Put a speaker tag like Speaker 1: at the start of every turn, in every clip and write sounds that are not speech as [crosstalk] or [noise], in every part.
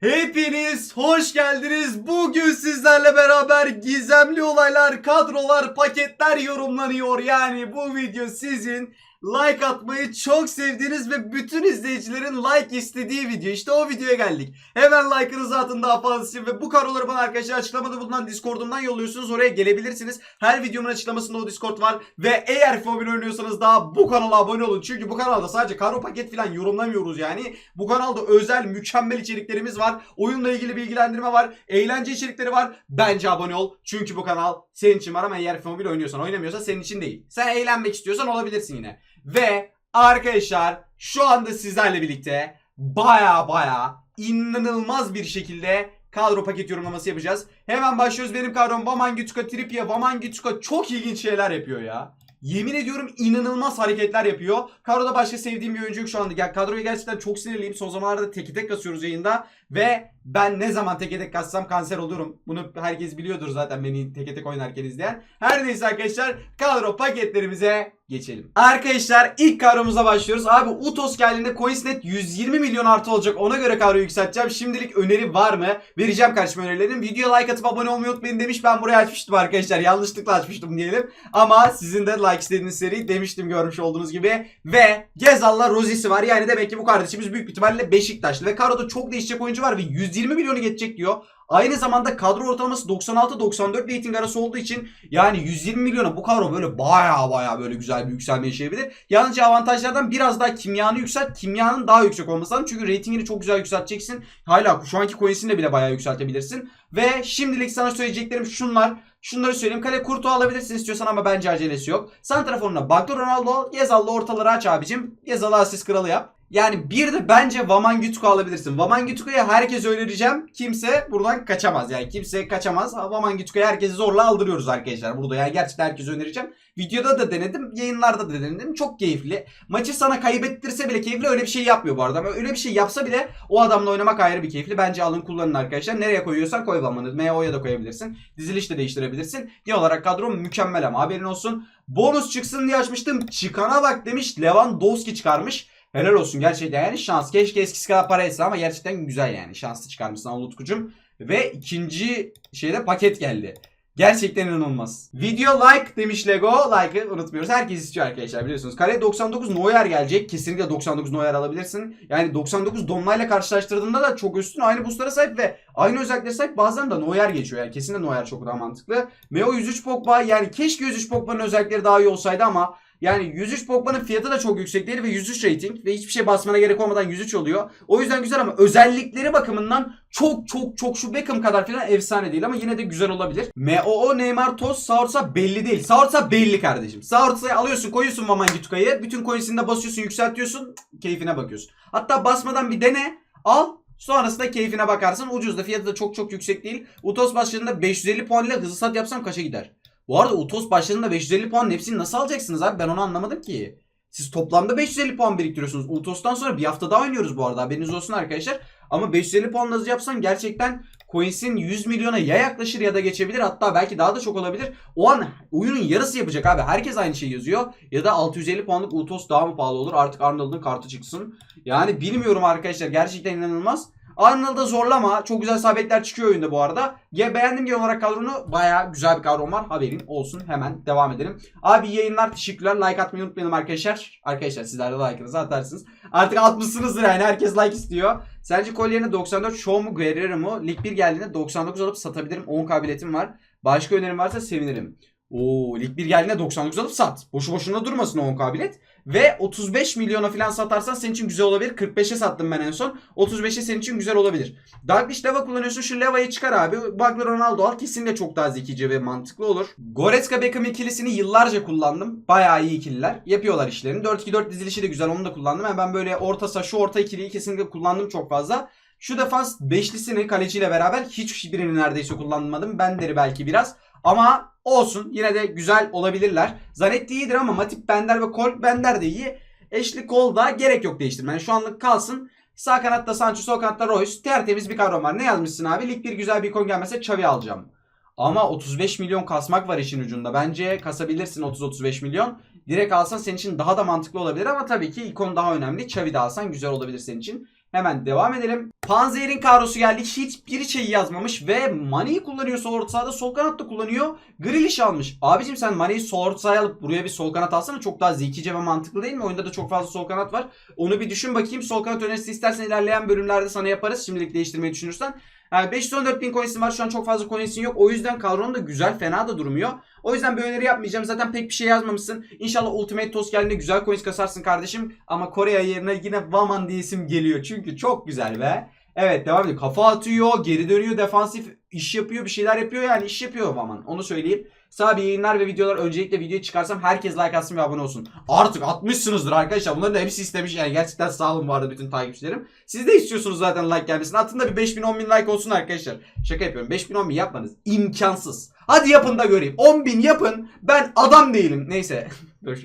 Speaker 1: Hepiniz hoş geldiniz. Bugün sizlerle beraber gizemli olaylar, kadrolar, paketler yorumlanıyor. Yani bu video sizin like atmayı çok sevdiğiniz ve bütün izleyicilerin like istediği video. İşte o videoya geldik. Hemen like'ınızı atın daha fazlası ve bu kadroları bana arkadaşlar açıklamada bulunan Discord'umdan yolluyorsunuz. Oraya gelebilirsiniz. Her videomun açıklamasında o Discord var ve eğer Fobin oynuyorsanız daha bu kanala abone olun. Çünkü bu kanalda sadece kadro paket falan yorumlamıyoruz yani. Bu kanalda özel mükemmel içeriklerimiz var. Oyunla ilgili bilgilendirme var. Eğlence içerikleri var. Bence abone ol. Çünkü bu kanal senin için var ama eğer mobil oynuyorsan oynamıyorsan senin için değil. Sen eğlenmek istiyorsan olabilirsin yine. Ve arkadaşlar şu anda sizlerle birlikte baya baya inanılmaz bir şekilde kadro paket yorumlaması yapacağız. Hemen başlıyoruz. Benim kadrom Vaman Gütuka, Trippier, Vaman Gütuka çok ilginç şeyler yapıyor ya. Yemin ediyorum inanılmaz hareketler yapıyor. Kadroda başka sevdiğim bir oyuncu yok şu anda. Ya kadroya gerçekten çok sinirliyim. Son zamanlarda teki tek kasıyoruz yayında. Ve ben ne zaman teke tek kassam kanser olurum. Bunu herkes biliyordur zaten beni teke tek oynarken izleyen. Her neyse arkadaşlar kadro paketlerimize geçelim. Arkadaşlar ilk kadromuza başlıyoruz. Abi Utos geldiğinde Coinsnet 120 milyon artı olacak. Ona göre kadroyu yükselteceğim. Şimdilik öneri var mı? Vereceğim karşıma önerilerim. Videoya like atıp abone olmayı unutmayın demiş. Ben burayı açmıştım arkadaşlar. Yanlışlıkla açmıştım diyelim. Ama sizin de like istediğiniz seri demiştim görmüş olduğunuz gibi. Ve Gezal'la Rozisi var. Yani demek ki bu kardeşimiz büyük ihtimalle Beşiktaşlı. Ve kadroda çok değişecek oyuncu var ve 120 milyonu geçecek diyor. Aynı zamanda kadro ortalaması 96-94 rating arası olduğu için yani 120 milyona bu kadro böyle baya baya böyle güzel bir yükselme yaşayabilir. Yalnızca avantajlardan biraz daha kimyanı yükselt. Kimyanın daha yüksek olması lazım. Çünkü ratingini çok güzel yükselteceksin. Hala şu anki coins'ini de bile bayağı yükseltebilirsin. Ve şimdilik sana söyleyeceklerim şunlar. Şunları söyleyeyim. Kale Kurtu alabilirsin istiyorsan ama bence acelesi yok. Santraforuna Bagdo Ronaldo al. Gezal'la ortaları aç abicim. Gezal'ı asist kralı yap. Yani bir de bence Vaman Gütuku alabilirsin. Vaman Gütuku'ya herkes önereceğim. Kimse buradan kaçamaz. Yani kimse kaçamaz. Vaman Gütuku'ya herkesi zorla aldırıyoruz arkadaşlar. Burada yani gerçekten herkese önereceğim. Videoda da denedim. Yayınlarda da denedim. Çok keyifli. Maçı sana kaybettirse bile keyifli. Öyle bir şey yapmıyor bu arada. Öyle bir şey yapsa bile o adamla oynamak ayrı bir keyifli. Bence alın kullanın arkadaşlar. Nereye koyuyorsan koy Vaman'ı. MO'ya da koyabilirsin. Diziliş de değiştirebilirsin. Genel olarak kadro mükemmel ama haberin olsun. Bonus çıksın diye açmıştım. Çıkana bak demiş. Lewandowski çıkarmış. Helal olsun gerçekten yani şans. Keşke eskisi kadar para etse ama gerçekten güzel yani. Şanslı çıkarmışsın Anadolu Utkucuğum. Ve ikinci şeyde paket geldi. Gerçekten inanılmaz. Video like demiş Lego. Like'ı unutmuyoruz. Herkes istiyor arkadaşlar biliyorsunuz. Kare 99 Neuer gelecek. Kesinlikle 99 Neuer alabilirsin. Yani 99 Domla'yla karşılaştırdığında da çok üstün. Aynı boostlara sahip ve aynı özelliklere sahip. Bazen de Neuer geçiyor. Yani kesinlikle Neuer çok daha mantıklı. Meo 103 Pogba yani keşke 103 Pogba'nın özellikleri daha iyi olsaydı ama yani 103 Pogba'nın fiyatı da çok yüksek değil ve 103 rating ve hiçbir şey basmana gerek olmadan 103 oluyor. O yüzden güzel ama özellikleri bakımından çok çok çok şu Beckham kadar falan efsane değil ama yine de güzel olabilir. MOO Neymar Toz Saursa belli değil. Saursa belli kardeşim. Saursa'yı alıyorsun koyuyorsun Maman Gituka'yı. Bütün coins'ini de basıyorsun yükseltiyorsun. Keyfine bakıyorsun. Hatta basmadan bir dene. Al. Sonrasında keyfine bakarsın. Ucuz da fiyatı da çok çok yüksek değil. Utos başladığında 550 puan ile hızlı sat yapsam kaça gider? Bu arada Utos başladığında 550 puan hepsini nasıl alacaksınız abi? Ben onu anlamadım ki. Siz toplamda 550 puan biriktiriyorsunuz. Utos'tan sonra bir hafta daha oynuyoruz bu arada. Haberiniz olsun arkadaşlar. Ama 550 puan hızlı yapsan gerçekten Coins'in 100 milyona ya yaklaşır ya da geçebilir. Hatta belki daha da çok olabilir. O an oyunun yarısı yapacak abi. Herkes aynı şeyi yazıyor. Ya da 650 puanlık Utos daha mı pahalı olur? Artık Arnold'un kartı çıksın. Yani bilmiyorum arkadaşlar. Gerçekten inanılmaz. Arnold'da zorlama. Çok güzel sabitler çıkıyor oyunda bu arada. Ya beğendim genel olarak kadronu. Baya güzel bir kadron var. Haberin olsun. Hemen devam edelim. Abi yayınlar. Teşekkürler. Like atmayı unutmayalım arkadaşlar. Arkadaşlar sizler de like'ınızı atarsınız. Artık atmışsınızdır yani. Herkes like istiyor. Sence kolyerini 94 show mu Guerrero mu? Lig 1 geldiğinde 99 alıp satabilirim. 10 kabiliyetim var. Başka önerim varsa sevinirim. Oo, lig 1 geldiğinde 99 alıp sat. Boşu boşuna durmasın o 10 kabiliyet. Ve 35 milyona falan satarsan senin için güzel olabilir. 45'e sattım ben en son. 35'e senin için güzel olabilir. Darkwish Leva kullanıyorsun. Şu Leva'yı çıkar abi. Bagler Ronaldo al. Kesinlikle çok daha zekice ve mantıklı olur. Goretzka Beckham ikilisini yıllarca kullandım. Bayağı iyi ikililer. Yapıyorlar işlerini. 4-2-4 dizilişi de güzel. Onu da kullandım. Yani ben böyle orta saha şu orta ikiliyi kesinlikle kullandım çok fazla. Şu defans beşlisini kaleciyle beraber hiçbirini neredeyse kullanmadım. Ben deri belki biraz. Ama olsun yine de güzel olabilirler. Zanetti iyidir ama Matip Bender ve Kol Bender de iyi. Ashley Cole da gerek yok değiştirmeye. Şu anlık kalsın. Sağ kanatta Sancho, sol kanatta Royce. Tertemiz bir kadro var. Ne yazmışsın abi? Lig bir güzel bir ikon gelmese Xavi alacağım. Ama 35 milyon kasmak var işin ucunda. Bence kasabilirsin 30-35 milyon. Direkt alsan senin için daha da mantıklı olabilir ama tabii ki ikon daha önemli. Xavi de alsan güzel olabilir senin için. Hemen devam edelim. Panzer'in kadrosu geldi. Hiçbir şey yazmamış ve Mane'yi kullanıyor sol orta sahada. Sol kanatta kullanıyor. Grealish almış. Abicim sen Mane'yi sol orta sahaya alıp buraya bir sol kanat alsana. Çok daha zekice ve mantıklı değil mi? Oyunda da çok fazla sol kanat var. Onu bir düşün bakayım. Sol kanat önerisi istersen ilerleyen bölümlerde sana yaparız. Şimdilik değiştirmeyi düşünürsen. Yani 514 bin coin'sin var. Şu an çok fazla coin'sin yok. O yüzden kadron da güzel. Fena da durmuyor. O yüzden bir öneri yapmayacağım. Zaten pek bir şey yazmamışsın. İnşallah Ultimate Toast geldiğinde güzel coins kasarsın kardeşim. Ama Korea yerine yine Waman diye isim geliyor. Çünkü çok güzel be. Evet devam ediyor. Kafa atıyor, geri dönüyor, defansif iş yapıyor, bir şeyler yapıyor yani iş yapıyor Waman. Onu söyleyeyim. Bir yayınlar ve videolar öncelikle videoyu çıkarsam herkes like atsın ve abone olsun. Artık atmışsınızdır arkadaşlar. Bunların da hepsi istemiş yani. Gerçekten sağ olun bu arada bütün takipçilerim. Siz de istiyorsunuz zaten like gelmesini. Atın da bir 5000 10.000 like olsun arkadaşlar. Şaka yapıyorum. 5000 10.000 yapmanız imkansız. Hadi yapın da göreyim. 10.000 yapın. Ben adam değilim. Neyse. [laughs] Dur.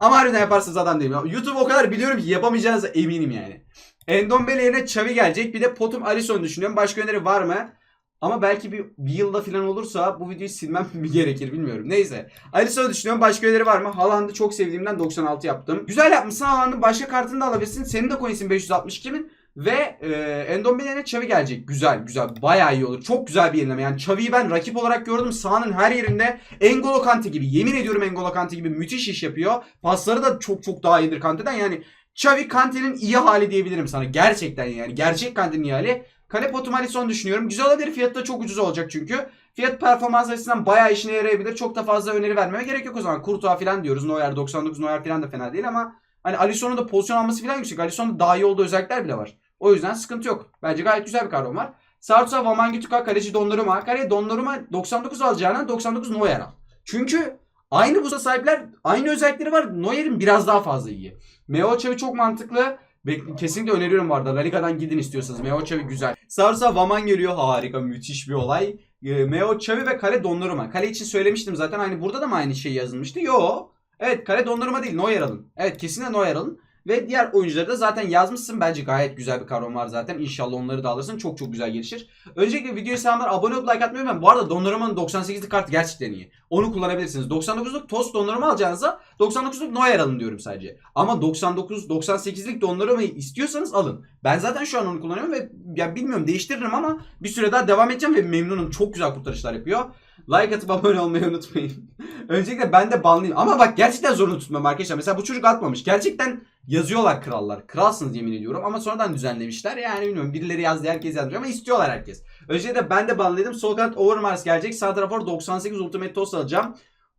Speaker 1: Ama harbiden yaparsanız adam değilim. YouTube o kadar biliyorum ki yapamayacağınıza eminim yani. Endombele yerine Xavi gelecek. Bir de Potum Alisson düşünüyorum. Başka öneri var mı? Ama belki bir, bir yılda falan olursa bu videoyu silmem [laughs] mi gerekir bilmiyorum. Neyse. Alisson'u düşünüyorum. Başka öneri var mı? Haaland'ı çok sevdiğimden 96 yaptım. Güzel yapmışsın. Haaland'ın başka kartını da alabilirsin. Senin de coin'sin 562 bin. Ve e, Endombele'ne Xavi gelecek. Güzel güzel. Bayağı iyi olur. Çok güzel bir yenileme. Yani Xavi'yi ben rakip olarak gördüm. Sahanın her yerinde Engolo Kante gibi. Yemin ediyorum Engolo Kante gibi müthiş iş yapıyor. Pasları da çok çok daha iyidir Kante'den. Yani Xavi Kante'nin iyi hali diyebilirim sana. Gerçekten yani. Gerçek Kante'nin iyi hali. Kale Potum Alisson düşünüyorum. Güzel olabilir. Fiyatı da çok ucuz olacak çünkü. Fiyat performans açısından bayağı işine yarayabilir. Çok da fazla öneri vermeme gerek yok o zaman. Courtois falan diyoruz. Neuer 99 Neuer falan da fena değil ama hani Alisson'un da pozisyon alması falan yüksek. Alisson'un daha iyi olduğu özellikler bile var. O yüzden sıkıntı yok. Bence gayet güzel bir kadron var. Sartusa, Wamangituka, kaleci Donnarumma. Kaleye Donnarumma 99 alacağına 99 Neuer al. Çünkü aynı buza sahipler aynı özellikleri var. Neuer'in biraz daha fazla iyi. Meo Xavi çok mantıklı. Bek- Kesinlikle öneriyorum bu arada. La Liga'dan gidin istiyorsanız. Meo Xavi güzel. Sarsa Vaman geliyor. Harika. Müthiş bir olay. Ee, Meo Xavi ve kale Donnarumma. Kale için söylemiştim zaten. Hani burada da mı aynı şey yazılmıştı? Yo. Evet kale Donnarumma değil. Neuer alın. Evet kesinlikle Neuer alın. Ve diğer oyuncuları da zaten yazmışsın. Bence gayet güzel bir kadron var zaten. İnşallah onları da alırsın. Çok çok güzel gelişir. Öncelikle videoyu selamlar. Abone olup like atmayı unutmayın. Bu arada Donnarumma'nın 98'lik kartı gerçekten iyi. Onu kullanabilirsiniz. 99'luk Tost Donnarumma alacağınıza 99'luk Neuer alın diyorum sadece. Ama 99 98'lik Donnarumma'yı istiyorsanız alın. Ben zaten şu an onu kullanıyorum ve ya bilmiyorum değiştiririm ama bir süre daha devam edeceğim ve memnunum. Çok güzel kurtarışlar yapıyor. Like atıp abone olmayı unutmayın. [laughs] Öncelikle ben de banlıyım. Ama bak gerçekten zorunu tutmam arkadaşlar. Mesela bu çocuk atmamış. Gerçekten yazıyorlar krallar. Kralsınız yemin ediyorum ama sonradan düzenlemişler. Yani bilmiyorum birileri yazdı herkes yazmış ama istiyorlar herkes. Öncelikle ben de banlıydım. Sol kanat Overmars gelecek. Sağ tarafa 98 Ultimate Toss alacağım.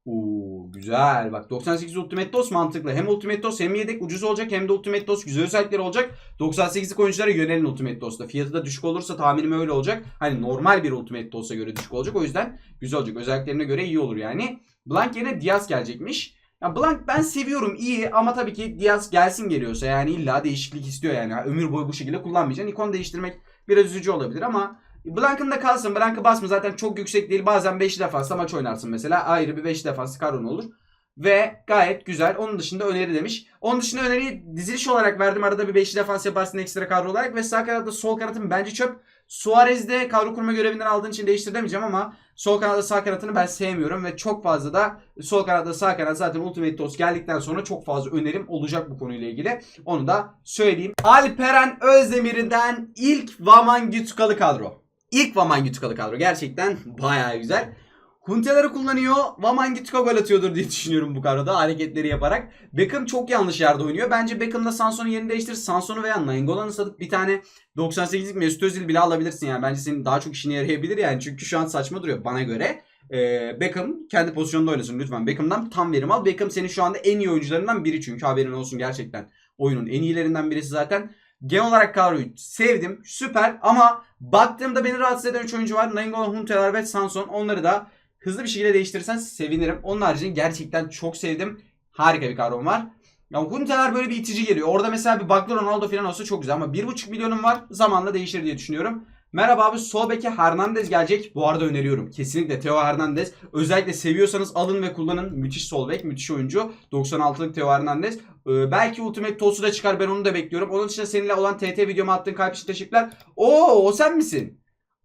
Speaker 1: Oo güzel. Bak 98 Ultimate Toss mantıklı. Hem Ultimate Toss hem yedek ucuz olacak hem de Ultimate Toss güzel özellikleri olacak. 98'lik oyunculara yönelin Ultimate Toss'ta. Fiyatı da düşük olursa tahminim öyle olacak. Hani normal bir Ultimate Toss'a göre düşük olacak. O yüzden güzel olacak. Özelliklerine göre iyi olur yani. Blank yerine Diaz gelecekmiş. Ya Blank ben seviyorum iyi ama tabii ki Diaz gelsin geliyorsa yani illa değişiklik istiyor yani. Ömür boyu bu şekilde kullanmayacaksın. İkon değiştirmek biraz üzücü olabilir ama Blank'ın da kalsın. Blank'ı basma zaten çok yüksek değil. Bazen 5 defansla maç oynarsın mesela. Ayrı bir 5 defans kadron olur. Ve gayet güzel. Onun dışında öneri demiş. Onun dışında öneriyi diziliş olarak verdim. Arada bir 5 defans yaparsın ekstra kadro olarak. Ve sağ kanatta sol kanatın bence çöp. Suarez'de kadro kurma görevinden aldığın için değiştir demeyeceğim ama sol kanatta sağ kanatını ben sevmiyorum. Ve çok fazla da sol kanatta sağ kanat zaten Ultimate Toss geldikten sonra çok fazla önerim olacak bu konuyla ilgili. Onu da söyleyeyim. Alperen Özdemir'den ilk Vaman Gütkalı kadro. İlk Vaman Gütkalı kadro. Gerçekten bayağı güzel. Hunteları kullanıyor. Vaman Gitko gol atıyordur diye düşünüyorum bu kadroda hareketleri yaparak. Beckham çok yanlış yerde oynuyor. Bence Beckham da Sanson'un yerini değiştirir. Sanson'u veya Nainggolan'ı satıp bir tane 98'lik Mesut Özil bile alabilirsin yani. Bence senin daha çok işine yarayabilir yani. Çünkü şu an saçma duruyor bana göre. Ee, Beckham kendi pozisyonunda oynasın lütfen. Beckham'dan tam verim al. Beckham senin şu anda en iyi oyuncularından biri çünkü haberin olsun gerçekten. Oyunun en iyilerinden birisi zaten. Genel olarak kadroyu sevdim. Süper ama baktığımda beni rahatsız eden 3 oyuncu var. Nainggolan, Huntelar ve Sanson. Onları da hızlı bir şekilde değiştirirsen sevinirim. Onun haricinde gerçekten çok sevdim. Harika bir kadrom var. Ya Huntelar böyle bir itici geliyor. Orada mesela bir Baklı Ronaldo falan olsa çok güzel ama 1.5 milyonum var. Zamanla değişir diye düşünüyorum. Merhaba abi sol beke Hernandez gelecek. Bu arada öneriyorum. Kesinlikle Theo Hernandez. Özellikle seviyorsanız alın ve kullanın. Müthiş sol bek, müthiş oyuncu. 96'lık Theo Hernandez. Ee, belki Ultimate Toss'u da çıkar ben onu da bekliyorum. Onun dışında seninle olan TT videoma attığın kalp için teşekkürler. Oo o sen misin?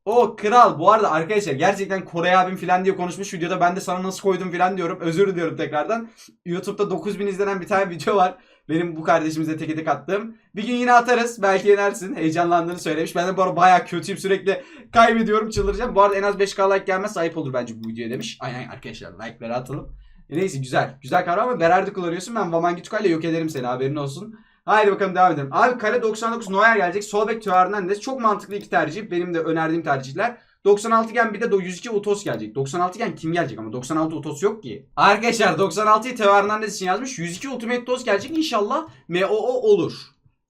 Speaker 1: O kral bu arada arkadaşlar gerçekten Kore abim falan diye konuşmuş videoda ben de sana nasıl koydum falan diyorum. Özür diliyorum tekrardan. YouTube'da 9000 izlenen bir tane [laughs] video var. Benim bu kardeşimize teke tek attığım. Bir gün yine atarız. Belki yenersin. Heyecanlandığını söylemiş. Ben de bu arada bayağı kötüyüm. Sürekli kaybediyorum. Çıldıracağım. Bu arada en az 5k like gelmez ayıp olur bence bu videoya demiş. Aynen arkadaşlar like'ları atalım. Neyse güzel. Güzel karar ama Berardi kullanıyorsun. Ben Vaman Gituka ile yok ederim seni haberin olsun. Haydi bakalım devam edelim. Abi kale 99 Neuer gelecek. Sol bek Teo. Çok mantıklı iki tercih. Benim de önerdiğim tercihler. 96 gen bir de do- 102 Utos gelecek. 96 gen kim gelecek ama 96 Utos yok ki. Arkadaşlar 96'yı Teo Hernandez için yazmış. 102 Ultimate Utos gelecek. İnşallah MOO olur.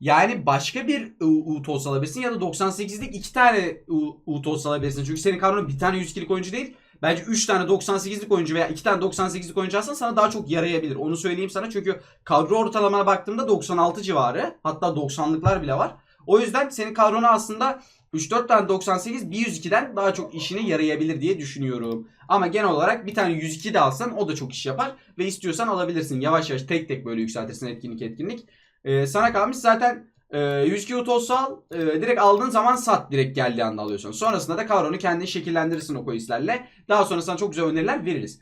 Speaker 1: Yani başka bir Utos alabilirsin ya da 98'lik iki tane Utos alabilirsin. Çünkü senin kadronun bir tane 102'lik oyuncu değil. Bence 3 tane 98'lik oyuncu veya 2 tane 98'lik oyuncu alsan sana daha çok yarayabilir. Onu söyleyeyim sana çünkü kadro ortalamana baktığımda 96 civarı hatta 90'lıklar bile var. O yüzden senin kadrona aslında 3-4 tane 98 bir 102'den daha çok işine yarayabilir diye düşünüyorum. Ama genel olarak bir tane 102 de alsan o da çok iş yapar. Ve istiyorsan alabilirsin. Yavaş yavaş tek tek böyle yükseltirsin etkinlik etkinlik. Ee, sana kalmış zaten e, 102 Utos'u al. e, direkt aldığın zaman sat. Direkt geldiği anda alıyorsun. Sonrasında da kadronu kendin şekillendirirsin o coinslerle. Daha sonra sana çok güzel öneriler veririz.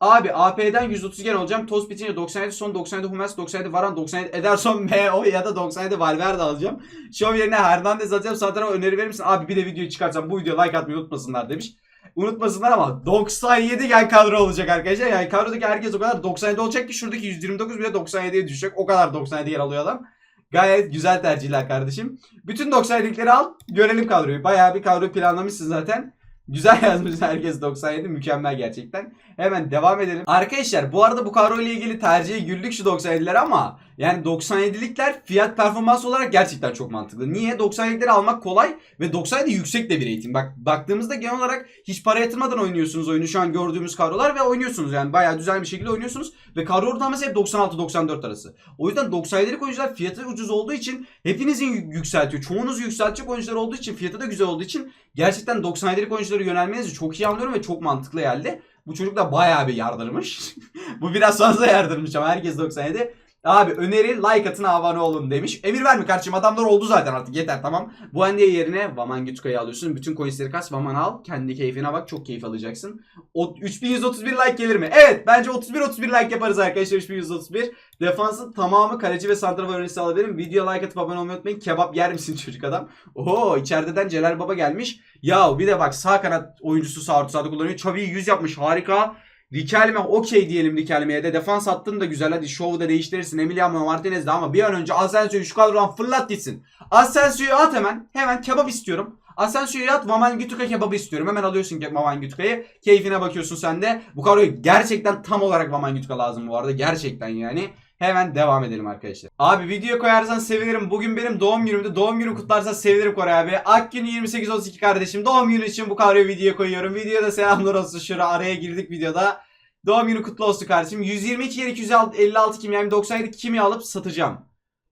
Speaker 1: Abi AP'den 130 gen olacağım. Toz bitince 97 son 97 Hummels 97 Varan 97 Ederson [laughs] MO ya da 97 Valverde alacağım. Şov yerine Hernandez alacağım. Tarafa öneri verir misin? Abi bir de videoyu çıkarsam bu videoya like atmayı unutmasınlar demiş. Unutmasınlar ama 97 gen kadro olacak arkadaşlar. Yani kadrodaki herkes o kadar 97 olacak ki şuradaki 129 bile 97'ye düşecek. O kadar 97 yer alıyor adam. Gayet güzel tercihler kardeşim. Bütün 97'likleri al. Görelim kadroyu. Bayağı bir kadro planlamışsın zaten. Güzel [laughs] yazmış herkes 97 mükemmel gerçekten. Hemen devam edelim. Arkadaşlar bu arada bu kadro ile ilgili tercihe güldük şu 97'ler ama yani 97'likler fiyat performans olarak gerçekten çok mantıklı. Niye? 97'leri almak kolay ve 97 yüksek de bir rating. Bak baktığımızda genel olarak hiç para yatırmadan oynuyorsunuz oyunu şu an gördüğümüz kadrolar ve oynuyorsunuz yani bayağı düzenli bir şekilde oynuyorsunuz ve kadro ortalaması hep 96-94 arası. O yüzden 97'lik oyuncular fiyatı ucuz olduğu için hepinizin yü- yükseltiyor. Çoğunuz yükseltecek oyuncular olduğu için fiyatı da güzel olduğu için gerçekten 97'lik oyunculara yönelmenizi çok iyi anlıyorum ve çok mantıklı geldi. Bu çocuk da bayağı bir yardırmış. [laughs] Bu biraz fazla yardırmış ama herkes 97. Abi öneri like atın abone olun demiş. Emir verme kardeşim adamlar oldu zaten artık yeter tamam. Bu Endiye yerine Vaman Gütkay'ı alıyorsun. Bütün coinsleri kas Vaman al. Kendi keyfine bak çok keyif alacaksın. O 3131 like gelir mi? Evet bence 31-31 like yaparız arkadaşlar 3131. Defansın tamamı kaleci ve santrafor önerisi alabilirim. Video like atıp abone olmayı unutmayın. Kebap yer misin çocuk adam? Oho içerideden Celal Baba gelmiş. Ya bir de bak sağ kanat oyuncusu sağ orta sahada kullanıyor. Xavi'yi 100 yapmış harika. Rikelme okey diyelim Rikelme'ye de. Defans hattını da güzel. Hadi şovu da değiştirirsin. Emiliano Martinez de ama bir an önce Asensio'yu şu kadrodan fırlat gitsin. Asensio'yu at hemen. Hemen kebap istiyorum. Asensio'yu at. Maman Gütuka kebabı istiyorum. Hemen alıyorsun Maman Gütuka'yı. Keyfine bakıyorsun sen de. Bu kadroyu gerçekten tam olarak Maman Gütuka lazım bu arada. Gerçekten yani. Hemen devam edelim arkadaşlar. Abi video koyarsan sevinirim. Bugün benim doğum günümdü. Doğum günü kutlarsan sevinirim Koray abi. Akgün 28-32 kardeşim. Doğum günü için bu kadroyu video koyuyorum. Videoda selamlar olsun. Şuraya araya girdik videoda. Doğum günü kutlu olsun kardeşim. 122 yer 256 kim yani 97 kimi alıp satacağım.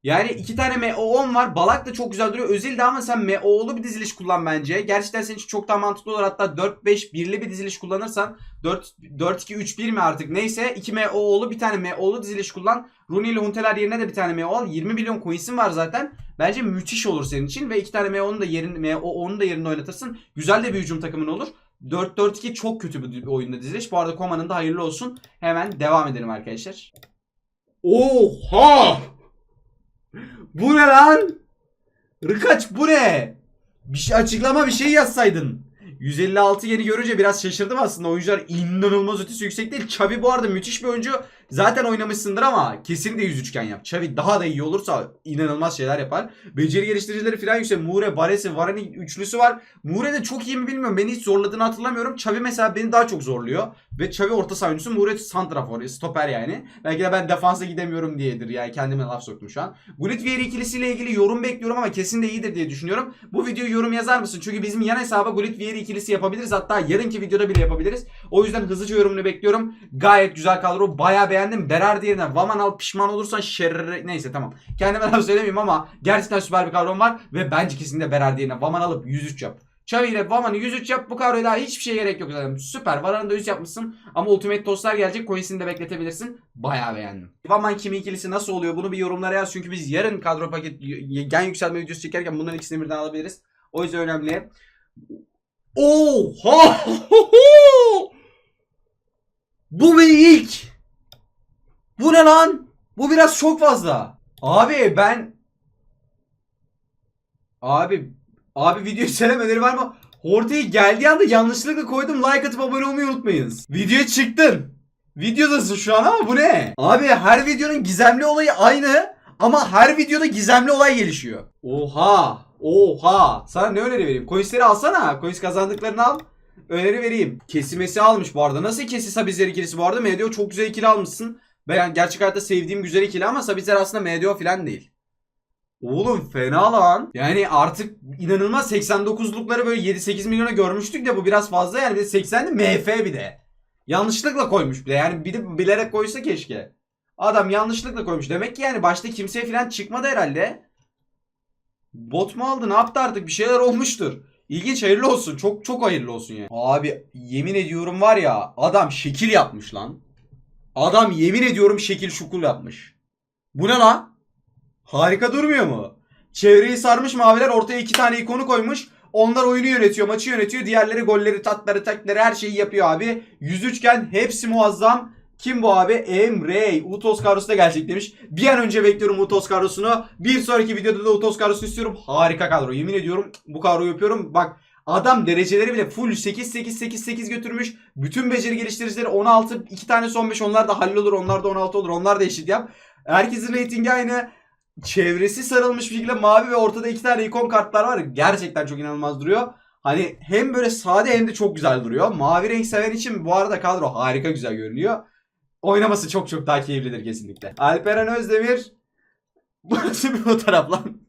Speaker 1: Yani iki tane MO10 var. Balak da çok güzel duruyor. Özil de ama sen MO'lu bir diziliş kullan bence. Gerçekten senin için çok daha mantıklı olur. Hatta 4-5-1'li bir diziliş kullanırsan 4-2-3-1 mi artık neyse 2 MO'lu bir tane MO'lu diziliş kullan. Rooney ile Hunteler yerine de bir tane MO al. 20 milyon coins'in var zaten. Bence müthiş olur senin için ve iki tane MO'nu da yerin MO10'u da yerinde oynatırsın. Güzel de bir hücum takımın olur. 4-4-2 çok kötü bir oyunda diziliş. Bu arada Koma'nın da hayırlı olsun. Hemen devam edelim arkadaşlar. Oha! Bu ne lan? Rıkaç bu ne? Bir şey açıklama bir şey yazsaydın. 156 yeni görünce biraz şaşırdım aslında. Oyuncular inanılmaz ötesi yüksek değil. Xavi bu arada müthiş bir oyuncu. Zaten oynamışsındır ama kesinlikle 100 üçgen yap. Xavi daha da iyi olursa inanılmaz şeyler yapar. Beceri geliştiricileri falan yüksek. Mure, Baresi, Varane üçlüsü var. Mure de çok iyi mi bilmiyorum. Beni hiç zorladığını hatırlamıyorum. Xavi mesela beni daha çok zorluyor. Ve Xavi orta saha oyuncusu. Mure santrafor, stoper yani. Belki de ben defansa gidemiyorum diyedir. Yani kendime laf soktum şu an. Gullit Vieri ikilisiyle ilgili yorum bekliyorum ama kesin de iyidir diye düşünüyorum. Bu videoyu yorum yazar mısın? Çünkü bizim yan hesaba Gullit Vieri ikilisi yapabiliriz. Hatta yarınki videoda bile yapabiliriz. O yüzden hızlıca yorumunu bekliyorum. Gayet güzel kadro. Bayağı beğendim. Berardi yerine Vaman al pişman olursan şerre... Neyse tamam. Kendime [laughs] laf söylemeyeyim ama gerçekten süper bir kadrom var. Ve bence kesinlikle Berardi yerine Vaman alıp 103 yap. Xavi ile Vaman'ı 103 yap. Bu kadroya daha hiçbir şey gerek yok zaten. Süper. Varan'ı da 100 yapmışsın. Ama Ultimate Toastlar gelecek. Coins'ini de bekletebilirsin. Bayağı beğendim. Vaman kimi ikilisi nasıl oluyor? Bunu bir yorumlara yaz. Çünkü biz yarın kadro paket gen yükselme videosu çekerken bunların ikisini birden alabiliriz. O yüzden önemli. Oha! [laughs] Bu bir ilk. Bu ne lan? Bu biraz çok fazla. Abi ben Abi abi video [laughs] selam öneri var mı? Ortaya geldiği anda yanlışlıkla koydum. Like atıp abone olmayı unutmayınız. Video çıktın. Videodasın şu an ama bu ne? Abi her videonun gizemli olayı aynı ama her videoda gizemli olay gelişiyor. Oha! Oha! Sana ne öneri vereyim? Coinsleri alsana. Coins kazandıklarını al. Öneri vereyim. Kesimesi almış bu arada. Nasıl kesi Sabizler ikilisi bu arada? MDO çok güzel ikili almışsın. Ben gerçek hayatta sevdiğim güzel ikili ama Sabizler aslında MDO falan değil. Oğlum fena lan. Yani artık inanılmaz 89'lukları böyle 7-8 milyona görmüştük de bu biraz fazla yani bir de 80'de MF bir de. Yanlışlıkla koymuş bir de yani bir de bilerek koysa keşke. Adam yanlışlıkla koymuş. Demek ki yani başta kimseye falan çıkmadı herhalde. Bot mu aldı ne yaptı artık bir şeyler olmuştur. İlginç hayırlı olsun. Çok çok hayırlı olsun yani. Abi yemin ediyorum var ya adam şekil yapmış lan. Adam yemin ediyorum şekil şukul yapmış. Bu ne lan? Harika durmuyor mu? Çevreyi sarmış maviler ortaya iki tane ikonu koymuş. Onlar oyunu yönetiyor, maçı yönetiyor. Diğerleri golleri, tatları, takları her şeyi yapıyor abi. 103 iken hepsi muazzam. Kim bu abi? Emre. Utos Karrosu da gelecek demiş. Bir an önce bekliyorum Utos Karrosu'nu. Bir sonraki videoda da Utos Karrosu istiyorum. Harika kadro. Yemin ediyorum bu kadroyu yapıyorum. Bak adam dereceleri bile full 8 8 8 8 götürmüş. Bütün beceri geliştiricileri 16. 2 tane son 5 onlar da hallolur. Onlar da 16 olur. Onlar da eşit yap. Herkesin reytingi aynı çevresi sarılmış bir şekilde mavi ve ortada iki tane ikon kartlar var. Gerçekten çok inanılmaz duruyor. Hani hem böyle sade hem de çok güzel duruyor. Mavi renk seven için bu arada kadro harika güzel görünüyor. Oynaması çok çok daha keyiflidir kesinlikle. Alperen Özdemir. [laughs] Burası bir fotoğraf lan.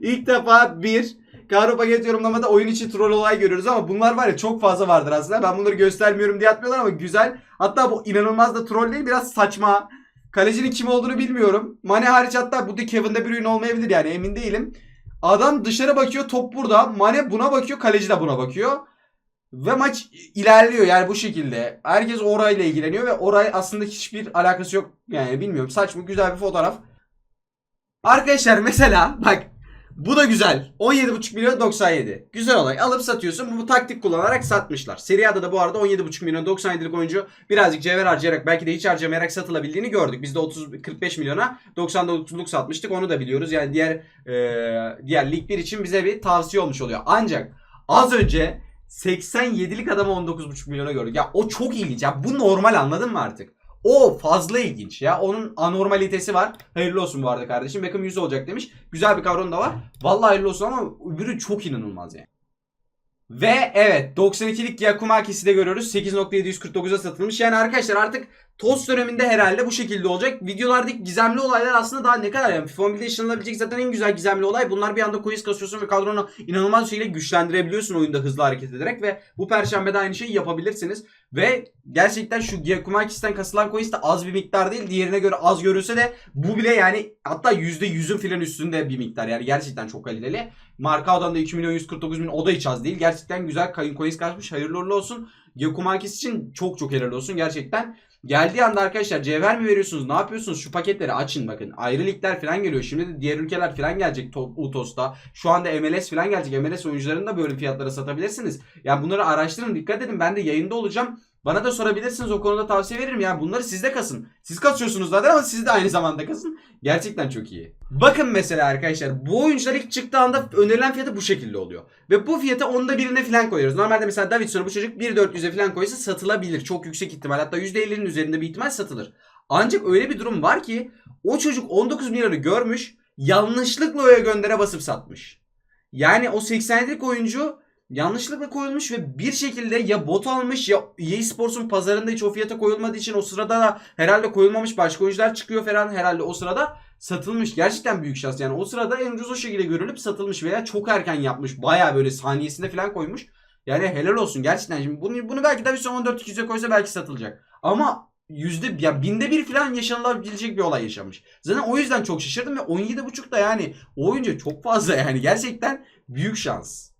Speaker 1: İlk defa bir kadro paket yorumlamada oyun içi troll olay görüyoruz ama bunlar var ya çok fazla vardır aslında. Ben bunları göstermiyorum diye atmıyorlar ama güzel. Hatta bu inanılmaz da troll değil biraz saçma. Kalecinin kim olduğunu bilmiyorum. Mane hariç hatta bu da Kevin De Bruyne olmayabilir yani emin değilim. Adam dışarı bakıyor top burada. Mane buna bakıyor kaleci de buna bakıyor. Ve maç ilerliyor yani bu şekilde. Herkes orayla ilgileniyor ve oray aslında hiçbir alakası yok. Yani bilmiyorum saçma güzel bir fotoğraf. Arkadaşlar mesela bak bu da güzel. 17,5 milyon 97. Güzel olay. Alıp satıyorsun. Bu taktik kullanarak satmışlar. Serie A'da da bu arada 17,5 milyon 97'lik oyuncu birazcık cevher harcayarak belki de hiç harcamayarak satılabildiğini gördük. Biz de 30 45 milyona 99'luk satmıştık. Onu da biliyoruz. Yani diğer e, diğer lig 1 için bize bir tavsiye olmuş oluyor. Ancak az önce 87'lik adamı 19,5 milyona gördük. Ya o çok ilginç. Ya bu normal anladın mı artık? O fazla ilginç ya. Onun anormalitesi var. Hayırlı olsun bu arada kardeşim. Beckham 100 olacak demiş. Güzel bir kavram da var. Vallahi hayırlı olsun ama öbürü çok inanılmaz yani. Ve evet 92'lik Yakumakis'i de görüyoruz. 8.749'a satılmış. Yani arkadaşlar artık TOS döneminde herhalde bu şekilde olacak. Videolardaki gizemli olaylar aslında daha ne kadar yani FIFA Mobile'de yaşanılabilecek zaten en güzel gizemli olay. Bunlar bir anda coins kasıyorsun ve kadronu inanılmaz bir şekilde güçlendirebiliyorsun oyunda hızlı hareket ederek ve bu perşembe de aynı şeyi yapabilirsiniz. Ve gerçekten şu Giacomakis'ten kasılan coins de az bir miktar değil. Diğerine göre az görünse de bu bile yani hatta %100'ün filan üstünde bir miktar. Yani gerçekten çok kaliteli. Markao'dan da 2 milyon 149 bin o da hiç az değil. Gerçekten güzel kayın coins kaçmış. Hayırlı uğurlu olsun. Giacomakis için çok çok helal olsun gerçekten. Geldiği anda arkadaşlar cevher mi veriyorsunuz? Ne yapıyorsunuz? Şu paketleri açın bakın. Ayrı ligler falan geliyor. Şimdi de diğer ülkeler falan gelecek to- UTOS'ta. Şu anda MLS falan gelecek. MLS oyuncularını da böyle fiyatlara satabilirsiniz. Yani bunları araştırın. Dikkat edin. Ben de yayında olacağım. Bana da sorabilirsiniz. O konuda tavsiye veririm. Yani bunları sizde kasın. Siz kasıyorsunuz zaten ama siz de aynı zamanda kasın. Gerçekten çok iyi. Bakın mesela arkadaşlar bu oyuncular ilk çıktığı anda önerilen fiyatı bu şekilde oluyor. Ve bu fiyata onda birine falan koyuyoruz. Normalde mesela Davidson'u bu çocuk 1.400'e falan koysa satılabilir. Çok yüksek ihtimal. Hatta %50'nin üzerinde bir ihtimal satılır. Ancak öyle bir durum var ki o çocuk 19 milyonu görmüş yanlışlıkla oya göndere basıp satmış. Yani o 87'lik oyuncu yanlışlıkla koyulmuş ve bir şekilde ya bot almış ya EA Sports'un pazarında hiç o fiyata koyulmadığı için o sırada da herhalde koyulmamış başka oyuncular çıkıyor falan herhalde o sırada satılmış. Gerçekten büyük şans yani o sırada en ucuz o şekilde görülüp satılmış veya çok erken yapmış. Baya böyle saniyesinde falan koymuş. Yani helal olsun gerçekten. Şimdi bunu, bunu belki Davison 14-200'e koysa belki satılacak. Ama yüzde ya binde bir falan yaşanılabilecek bir olay yaşamış. Zaten o yüzden çok şaşırdım ve 17.5 da yani o oyuncu çok fazla yani gerçekten büyük şans.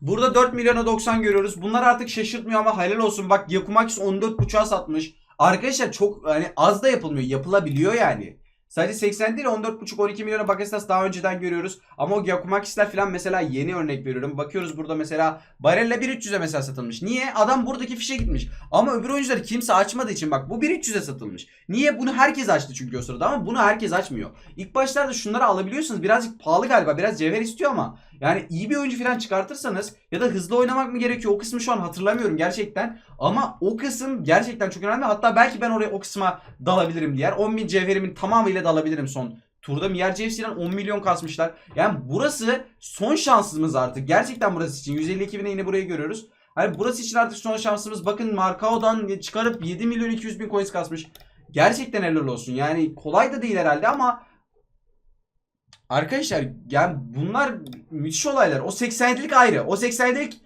Speaker 1: Burada 4 milyona 90 görüyoruz. Bunlar artık şaşırtmıyor ama helal olsun. Bak Yakumakis 14.5'a satmış. Arkadaşlar çok hani az da yapılmıyor. Yapılabiliyor yani. Sadece 80 değil 14,5-12 milyona Bakasetas daha önceden görüyoruz. Ama o Giacomakis'ler falan mesela yeni örnek veriyorum. Bakıyoruz burada mesela Barella 1.300'e mesela satılmış. Niye? Adam buradaki fişe gitmiş. Ama öbür oyuncuları kimse açmadığı için bak bu 1.300'e satılmış. Niye? Bunu herkes açtı çünkü o sırada ama bunu herkes açmıyor. İlk başlarda şunları alabiliyorsunuz. Birazcık pahalı galiba. Biraz cevher istiyor ama. Yani iyi bir oyuncu falan çıkartırsanız ya da hızlı oynamak mı gerekiyor? O kısmı şu an hatırlamıyorum gerçekten. Ama o kısım gerçekten çok önemli. Hatta belki ben oraya o kısma dalabilirim diğer. 10.000 cevherimin tamamıyla dalabilirim son turda. Miyer Cevsi'den 10 milyon kasmışlar. Yani burası son şansımız artık. Gerçekten burası için. 152 bine yine burayı görüyoruz. Hani burası için artık son şansımız. Bakın Markao'dan çıkarıp 7 milyon 200 bin coins kasmış. Gerçekten helal olsun. Yani kolay da değil herhalde ama Arkadaşlar yani bunlar müthiş olaylar. O 87'lik ayrı. O 87'lik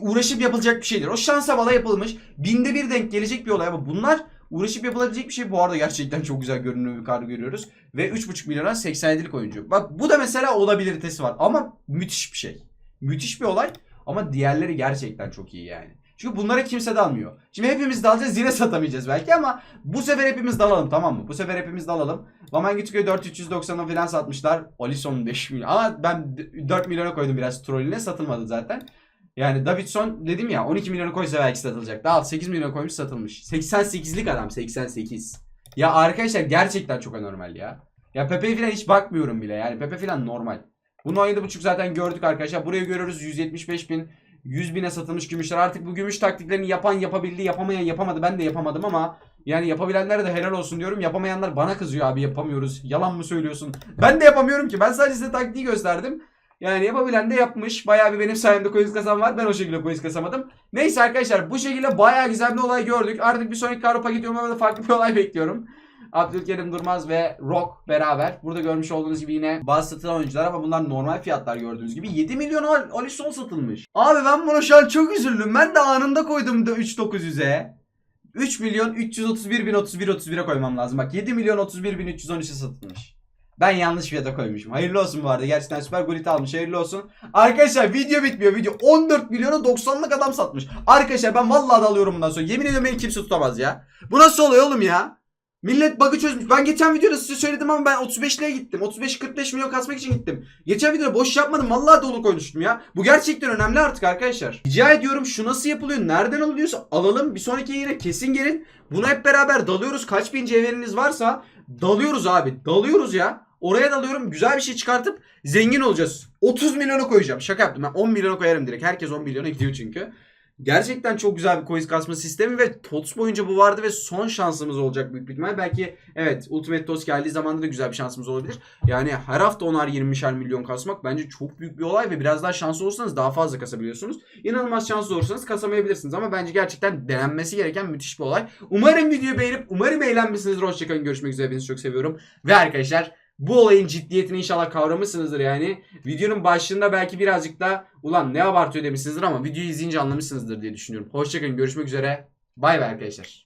Speaker 1: uğraşıp yapılacak bir şeydir. O şansa bala yapılmış. Binde bir denk gelecek bir olay ama bunlar uğraşıp yapılabilecek bir şey. Bu arada gerçekten çok güzel görünümlü bir kart görüyoruz. Ve 3.5 milyona 87'lik oyuncu. Bak bu da mesela olabilitesi var. Ama müthiş bir şey. Müthiş bir olay. Ama diğerleri gerçekten çok iyi yani. Çünkü bunlara kimse dalmıyor. Şimdi hepimiz dalacağız yine satamayacağız belki ama bu sefer hepimiz dalalım tamam mı? Bu sefer hepimiz dalalım. Vamangitu'ya 4390'a falan satmışlar. Alisson 5 milyon. Ama ben 4 milyona koydum biraz trolüne satılmadı zaten. Yani Davidson dedim ya 12 milyona koysa belki satılacak. Daha 8 milyona koymuş satılmış. 88'lik adam 88. Ya arkadaşlar gerçekten çok anormal ya. Ya Pepe'ye falan hiç bakmıyorum bile. Yani Pepe falan normal. Bunu 17.5 zaten gördük arkadaşlar. Buraya görüyoruz 175 bin. 100 bine satılmış gümüşler. Artık bu gümüş taktiklerini yapan yapabildi, yapamayan yapamadı. Ben de yapamadım ama yani yapabilenlere de helal olsun diyorum. Yapamayanlar bana kızıyor abi yapamıyoruz. Yalan mı söylüyorsun? Ben de yapamıyorum ki. Ben sadece size taktiği gösterdim. Yani yapabilen de yapmış. Bayağı bir benim sayemde coins kasan var. Ben o şekilde coins kasamadım. Neyse arkadaşlar bu şekilde bayağı güzel bir olay gördük. Artık bir sonraki karo paket yorumlamada farklı bir olay bekliyorum. Abdülkerim Durmaz ve Rock beraber. Burada görmüş olduğunuz gibi yine bazı satılan oyuncular ama bunlar normal fiyatlar gördüğünüz gibi. 7 milyon Al- Alisson satılmış. Abi ben buna şu an çok üzüldüm. Ben de anında koydum da 3900'e. 3 milyon 331 bin 31 31'e koymam lazım. Bak 7 milyon 31 bin 313'e satılmış. Ben yanlış fiyata koymuşum. Hayırlı olsun bu arada. Gerçekten süper golit almış. Hayırlı olsun. Arkadaşlar video bitmiyor. Video 14 milyona 90'lık adam satmış. Arkadaşlar ben vallahi dalıyorum bundan sonra. Yemin ediyorum beni kimse tutamaz ya. Bu nasıl oluyor oğlum ya? Millet bug'ı çözmüş. Ben geçen videoda size söyledim ama ben 35'liğe gittim. 35-45 milyon kasmak için gittim. Geçen videoda boş yapmadım. Vallahi dolu konuştum ya. Bu gerçekten önemli artık arkadaşlar. Rica ediyorum şu nasıl yapılıyor? Nereden alıyorsa alalım. Bir sonraki yine kesin gelin. Buna hep beraber dalıyoruz. Kaç bin cevheriniz varsa dalıyoruz abi. Dalıyoruz ya. Oraya dalıyorum. Güzel bir şey çıkartıp zengin olacağız. 30 milyona koyacağım. Şaka yaptım. Ben 10 milyona koyarım direkt. Herkes 10 milyona gidiyor çünkü. Gerçekten çok güzel bir coins kasma sistemi ve TOTS boyunca bu vardı ve son şansımız olacak büyük bir ihtimal. Belki evet Ultimate TOTS geldiği zaman da güzel bir şansımız olabilir. Yani her hafta 10'ar 20'şer milyon kasmak bence çok büyük bir olay ve biraz daha şanslı olursanız daha fazla kasabiliyorsunuz. İnanılmaz şanslı olursanız kasamayabilirsiniz ama bence gerçekten denenmesi gereken müthiş bir olay. Umarım videoyu beğenip umarım eğlenmişsinizdir. Hoşçakalın görüşmek üzere. Hepinizi çok seviyorum. Ve arkadaşlar bu olayın ciddiyetini inşallah kavramışsınızdır yani. Videonun başlığında belki birazcık da ulan ne abartıyor demişsinizdir ama videoyu izleyince anlamışsınızdır diye düşünüyorum. Hoşçakalın görüşmek üzere. Bay bay arkadaşlar.